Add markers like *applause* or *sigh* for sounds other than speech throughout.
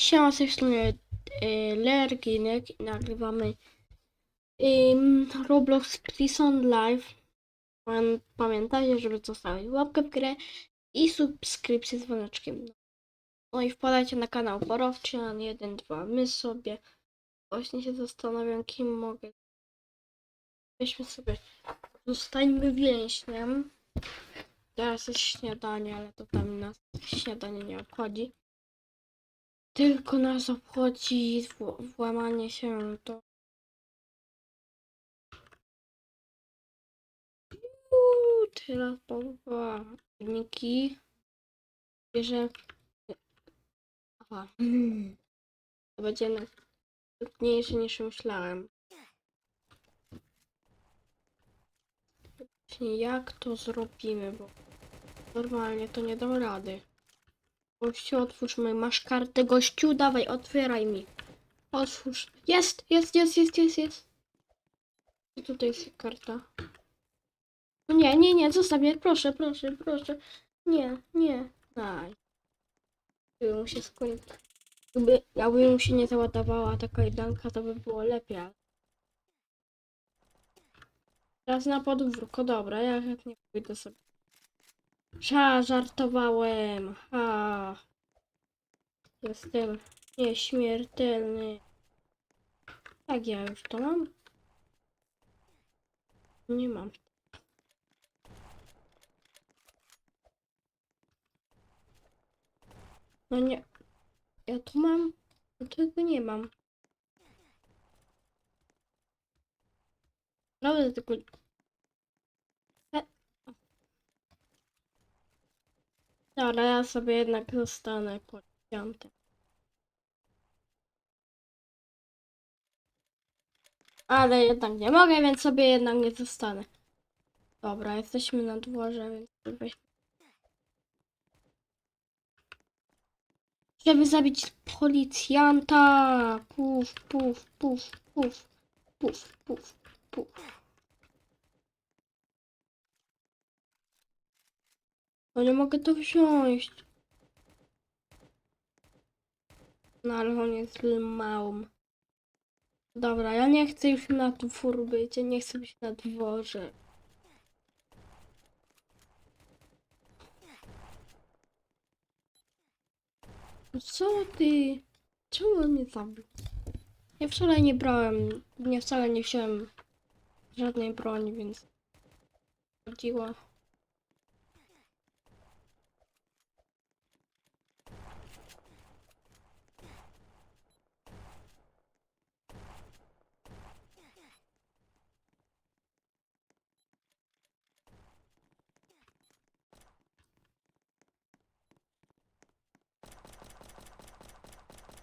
Siema, z tej strony y, Lerginek nagrywamy ym, Roblox Prison Live. Pam- Pamiętajcie, żeby zostawić łapkę w grę i subskrypcję z dzwoneczkiem. No i wpadajcie na kanał Borowcian 1, 2. My sobie właśnie się zastanawiam, kim mogę. Weźmy sobie, zostańmy więźniem. Teraz jest śniadanie, ale to tam nas śniadanie nie obchodzi. Tylko nas obchodzi włamanie się do. Uuu, Teraz połowa wyniki. Bierze. Aha. To będzie trudniejsze niż myślałem. Właśnie jak to zrobimy, bo normalnie to nie dam rady. Gościu, otwórz mi. Masz kartę, gościu, dawaj, otwieraj mi. Otwórz. Jest, jest, jest, jest, jest, jest. I tutaj jest karta. Nie, nie, nie, zostaw mnie, proszę, proszę, proszę. Nie, nie, daj. Jakby mu się skończy. Jakby, jakby mu się nie załadowała ta kajdanka, to by było lepiej. Teraz na podwórko, dobra, ja chętnie pójdę sobie. Ża, żartowałem. Ha. Jestem nieśmiertelny. Tak, ja już to mam? Nie mam. No nie. Ja tu mam. a Tego nie mam. Naprawdę tylko. Dobra, ja sobie jednak zostanę policjantem. Ale jednak nie mogę, więc sobie jednak nie zostanę. Dobra, jesteśmy na dworze, więc. Żeby zabić policjanta. Puf, puf, puf, puf, puf, puf, puf. No nie mogę to wziąć. No ale on jest małym. Dobra, ja nie chcę już na dwór być, ja nie chcę być na dworze. Co ty? Czemu on mnie zabił? Ja wczoraj nie brałem, nie wcale nie wziąłem żadnej broni, więc chodziło.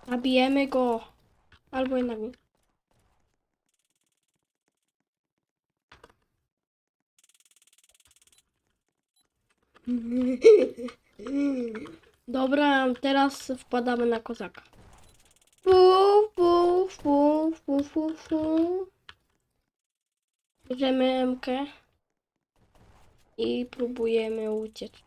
Zabijemy go. Albo jednak nie. Dobra, teraz wpadamy na kozaka. Puf, puf, puf, puf, puf, puf. Bierzemy MK i próbujemy uciec.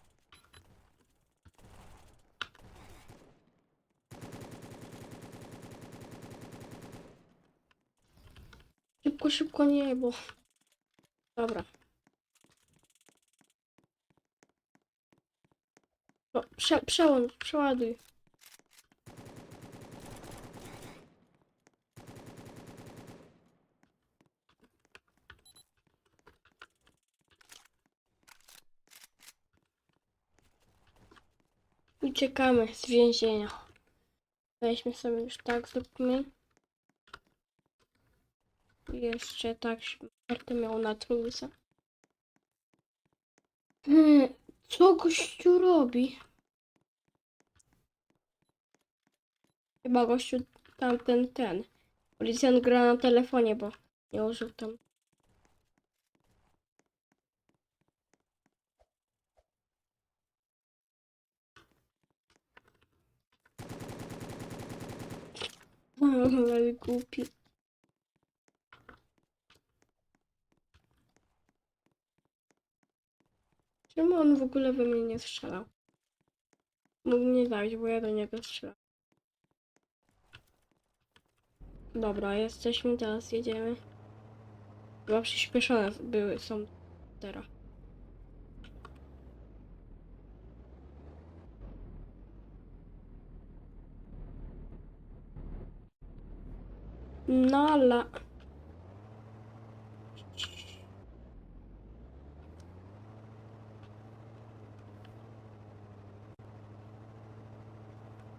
Szybko, szybko nie, bo... Dobra. No, prze, przeładuj. Uciekamy z więzienia. Weźmy sobie już tak, zróbmy. Jeszcze tak, kartę miał na trójce. Hmm, co gościu robi? Chyba gościu tamten, ten. Policjant gra na telefonie, bo nie użył tam. *laughs* Ale głupi. Czemu on w ogóle we mnie nie strzelał? Mógł mnie zabić, bo ja do niego strzelam. Dobra, jesteśmy teraz, jedziemy. Chyba przyspieszone były, są teraz. No ale...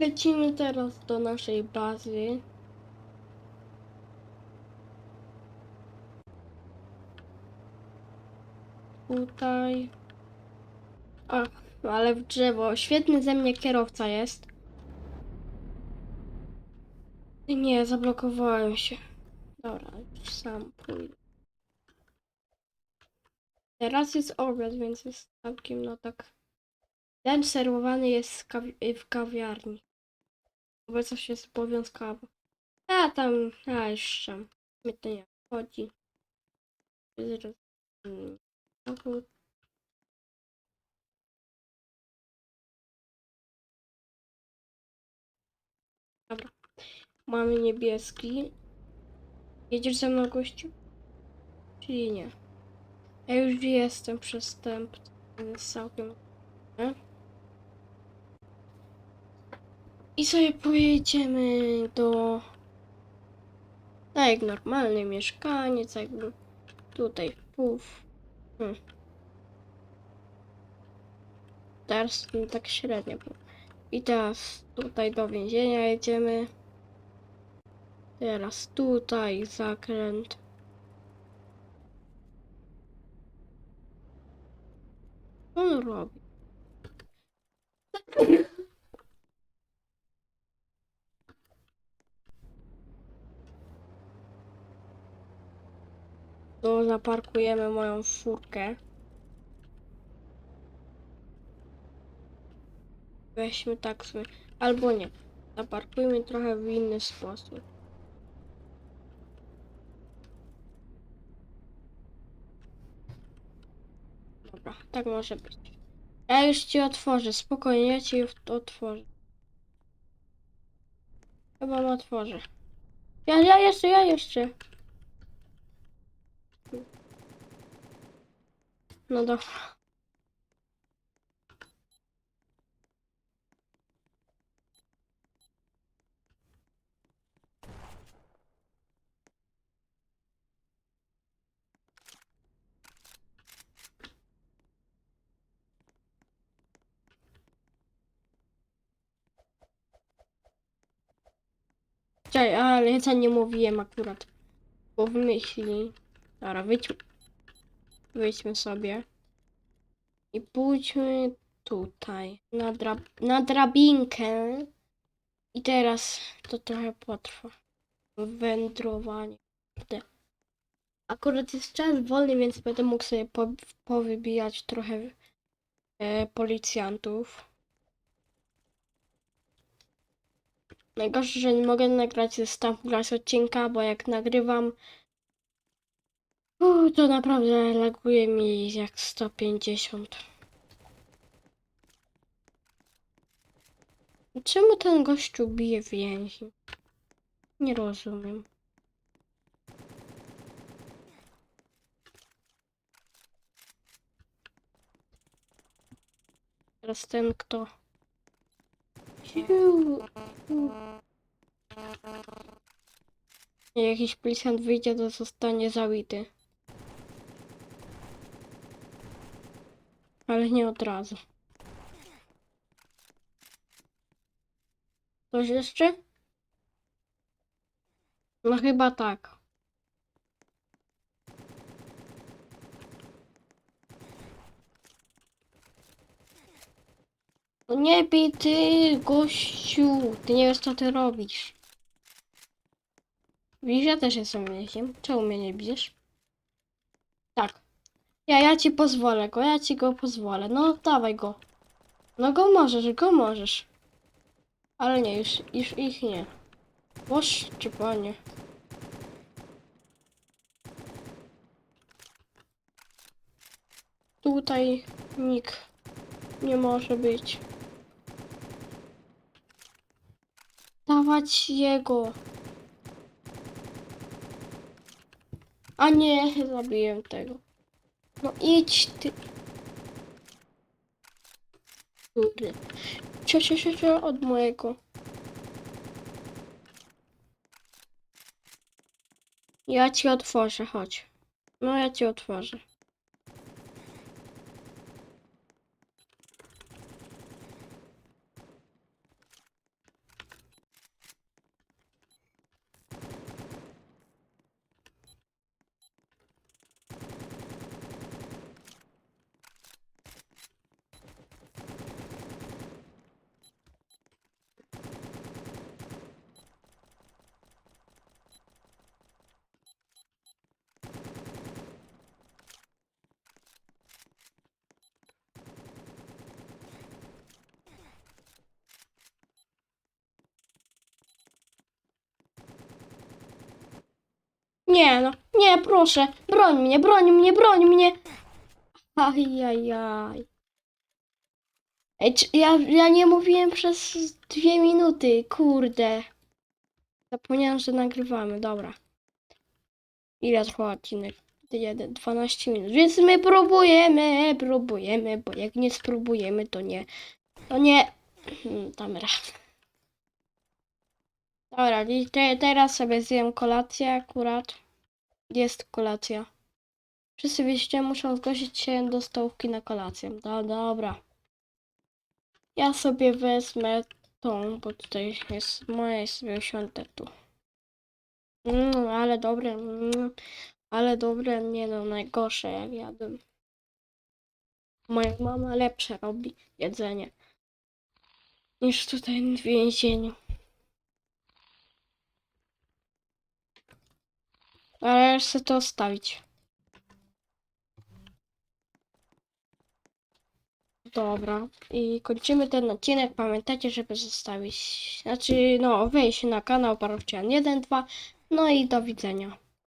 Lecimy teraz do naszej bazy. Tutaj. Ach, ale w drzewo. Świetny ze mnie kierowca jest. Nie, zablokowałem się. Dobra, już sam pójdę. Teraz jest obiad, więc jest całkiem, no tak. Lunch serwowany jest w kawiarni. Obecność jest obowiązkowa. A tam, a jeszcze. Mnie to nie chodzi. Dobra. Mamy niebieski. Jedziesz ze mną, gościu? Czyli nie. Ja już jestem przestępcą. Jest całkiem. nie? I sobie pojedziemy do. Tak jak normalny mieszkaniec, jakby tutaj puf. Hmm. Teraz tak średnio. było. I teraz tutaj do więzienia jedziemy. Teraz tutaj zakręt. Co on robi? *laughs* To zaparkujemy moją furkę. Weźmy tak sobie. Albo nie. Zaparkujmy trochę w inny sposób. Dobra, tak może być. Ja już ci otworzę, spokojnie, ja ci otworzę. Chyba otworzę. Ja, ja jeszcze, ja jeszcze. No dobra. Czekaj, ale ja nie mówiłem akurat. Bo w myśli. Dobra, wyjdźmy. Wyjdźmy sobie. I pójdźmy tutaj. Na, na drabinkę. I teraz to trochę potrwa. Wędrowanie. Akurat jest czas wolny, więc będę mógł sobie po powybijać trochę e, policjantów. Najgorsze, że nie mogę nagrać ze Stamp Glass odcinka, bo jak nagrywam, uuu, to naprawdę laguje mi jak 150. Czemu ten gościu bije więzi? Nie rozumiem. Teraz ten kto... Jakiś policjant wyjdzie, to zostanie zabity. Ale nie od razu. Coś jeszcze? No chyba tak. Nie bij ty, gościu. Ty nie wiesz co ty robisz. Widzisz, ja też jestem więźniem. Czemu mnie nie bijesz? Ja, ja ci pozwolę go, ja ci go pozwolę. No, dawaj go. No go możesz, go możesz. Ale nie, już, już ich nie. Boż czy panie. Tutaj nikt nie może być. Dawać jego. A nie, zabiłem tego. No idź ty. Kurde. Cio, cio, cio, cio, od mojego. Ja ci otworzę, chodź. No ja ci otworzę. Nie no, nie, proszę, broń mnie, broń mnie, broń mnie. Ajajaj. Ej, czy- ja, ja nie mówiłem przez dwie minuty, kurde. Zapomniałem, że nagrywamy, dobra. Ile trwa odcinek? Jeden, 12 minut, więc my próbujemy, próbujemy, bo jak nie spróbujemy, to nie, to nie, Hmm, damy radę. Dobra, i te, teraz sobie zjem kolację akurat. Jest kolacja. Wszyscy wiecie, muszą zgłosić się do stołówki na kolację. No dobra. Ja sobie wezmę tą, bo tutaj jest moje sobie usiądę tu. Mm, ale dobre, mm, ale dobre, nie no, najgorsze jak jadłem. Moja mama lepsze robi jedzenie niż tutaj w więzieniu. Ale chcę to zostawić. Dobra, i kończymy ten odcinek. Pamiętajcie, żeby zostawić, znaczy, no, wejść na kanał Parowcian 1, 2, no i do widzenia.